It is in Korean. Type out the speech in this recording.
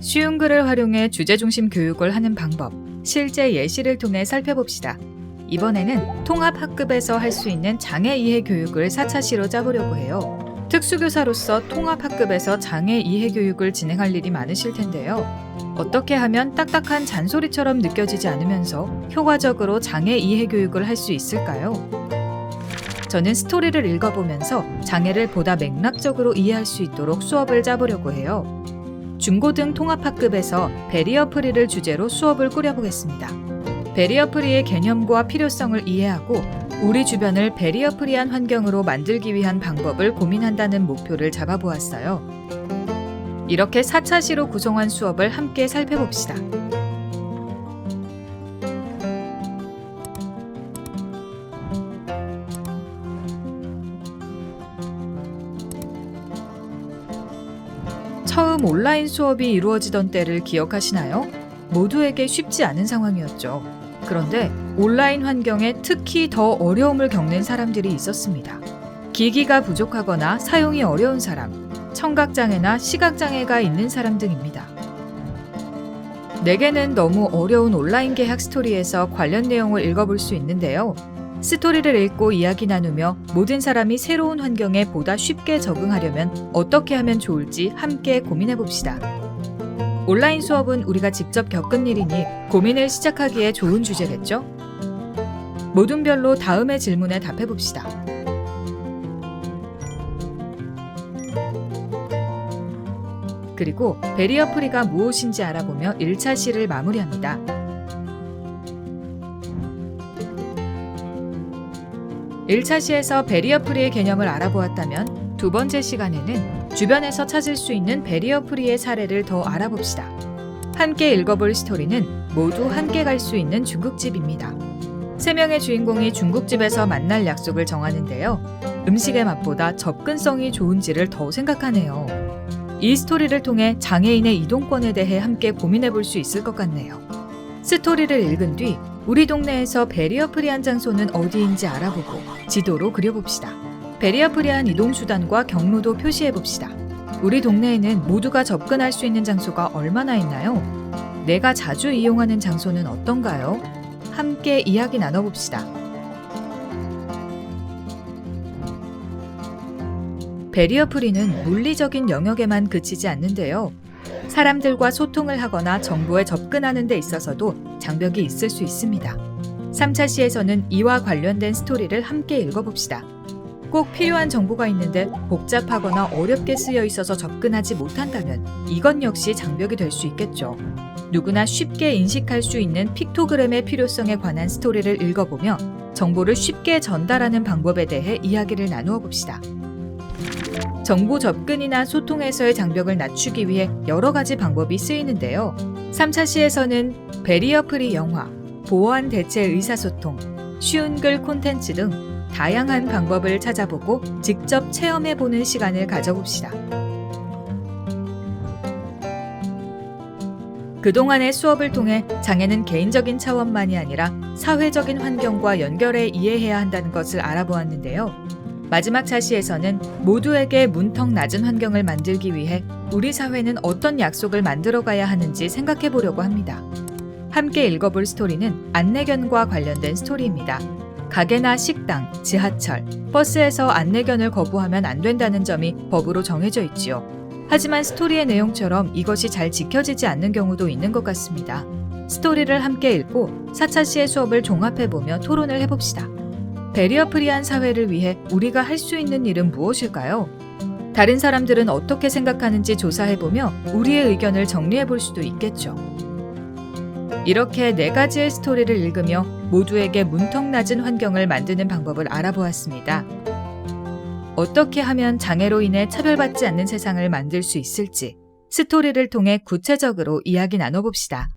쉬운 글을 활용해 주제 중심 교육을 하는 방법, 실제 예시를 통해 살펴봅시다. 이번에는 통합학급에서 할 수 있는 장애 이해 교육을 4차시로 짜보려고 해요. 특수교사로서 통합학급에서 장애 이해 교육을 진행할 일이 많으실 텐데요. 어떻게 하면 딱딱한 잔소리처럼 느껴지지 않으면서 효과적으로 장애 이해 교육을 할 수 있을까요? 저는 스토리를 읽어보면서 장애를 보다 맥락적으로 이해할 수 있도록 수업을 짜보려고 해요. 중고등 통합학급에서 베리어 프리를 주제로 수업을 꾸려보겠습니다. 베리어 프리의 개념과 필요성을 이해하고 우리 주변을 베리어 프리한 환경으로 만들기 위한 방법을 고민한다는 목표를 잡아보았어요. 이렇게 4차 시로 구성한 수업을 함께 살펴봅시다. 처음 온라인 수업이 이루어지던 때를 기억하시나요? 모두에게 쉽지 않은 상황이었죠. 그런데 온라인 환경에 특히 더 어려움을 겪는 사람들이 있었습니다. 기기가 부족하거나 사용이 어려운 사람, 청각장애나 시각장애가 있는 사람 등입니다. 내게는 너무 어려운 온라인 계약 스토리에서 관련 내용을 읽어볼 수 있는데요. 스토리를 읽고 이야기 나누며 모든 사람이 새로운 환경에 보다 쉽게 적응하려면 어떻게 하면 좋을지 함께 고민해 봅시다. 온라인 수업은 우리가 직접 겪은 일이니 고민을 시작하기에 좋은 주제겠죠? 모든 별로 다음의 질문에 답해 봅시다. 그리고 베리어 프리가 무엇인지 알아보며 1차 시를 마무리합니다. 일차 시에서 베리어 프리의 개념을 알아보았다면 두 번째 시간에는 주변에서 찾을 수 있는 베리어 프리의 사례를 더 알아봅시다. 함께 읽어볼 스토리는 모두 함께 갈 수 있는 중국집입니다. 세 명의 주인공이 중국집에서 만날 약속을 정하는데요. 음식의 맛보다 접근성이 좋은지를 더 생각하네요. 이 스토리를 통해 장애인의 이동권에 대해 함께 고민해 볼 수 있을 것 같네요. 스토리를 읽은 뒤 우리 동네에서 베리어 프리한 장소는 어디인지 알아보고 지도로 그려봅시다. 베리어 프리한 이동 수단과 경로도 표시해 봅시다. 우리 동네에는 모두가 접근할 수 있는 장소가 얼마나 있나요? 내가 자주 이용하는 장소는 어떤가요? 함께 이야기 나눠봅시다. 베리어 프리는 물리적인 영역에만 그치지 않는데요. 사람들과 소통을 하거나 정보에 접근하는 데 있어서도 장벽이 있을 수 있습니다. 3차 시에서는 이와 관련된 스토리를 함께 읽어봅시다. 꼭 필요한 정보가 있는데 복잡하거나 어렵게 쓰여 있어서 접근하지 못한다면 이건 역시 장벽이 될 수 있겠죠. 누구나 쉽게 인식할 수 있는 픽토그램의 필요성에 관한 스토리를 읽어보며 정보를 쉽게 전달하는 방법에 대해 이야기를 나누어 봅시다. 정보 접근이나 소통에서의 장벽을 낮추기 위해 여러 가지 방법이 쓰이는데요. 3차 시에서는 베리어 프리 영화, 보안 대체 의사소통, 쉬운 글 콘텐츠 등 다양한 방법을 찾아보고 직접 체험해보는 시간을 가져봅시다. 그동안의 수업을 통해 장애는 개인적인 차원만이 아니라 사회적인 환경과 연결해 이해해야 한다는 것을 알아보았는데요. 마지막 차시에서는 모두에게 문턱 낮은 환경을 만들기 위해 우리 사회는 어떤 약속을 만들어 가야 하는지 생각해 보려고 합니다. 함께 읽어볼 스토리는 안내견과 관련된 스토리입니다. 가게나 식당, 지하철, 버스에서 안내견을 거부하면 안 된다는 점이 법으로 정해져 있지요. 하지만 스토리의 내용처럼 이것이 잘 지켜지지 않는 경우도 있는 것 같습니다. 스토리를 함께 읽고 4차 시의 수업을 종합해보며 토론을 해봅시다. 베리어 프리한 사회를 위해 우리가 할 수 있는 일은 무엇일까요? 다른 사람들은 어떻게 생각하는지 조사해보며 우리의 의견을 정리해볼 수도 있겠죠. 이렇게 네 가지의 스토리를 읽으며 모두에게 문턱 낮은 환경을 만드는 방법을 알아보았습니다. 어떻게 하면 장애로 인해 차별받지 않는 세상을 만들 수 있을지 스토리를 통해 구체적으로 이야기 나눠봅시다.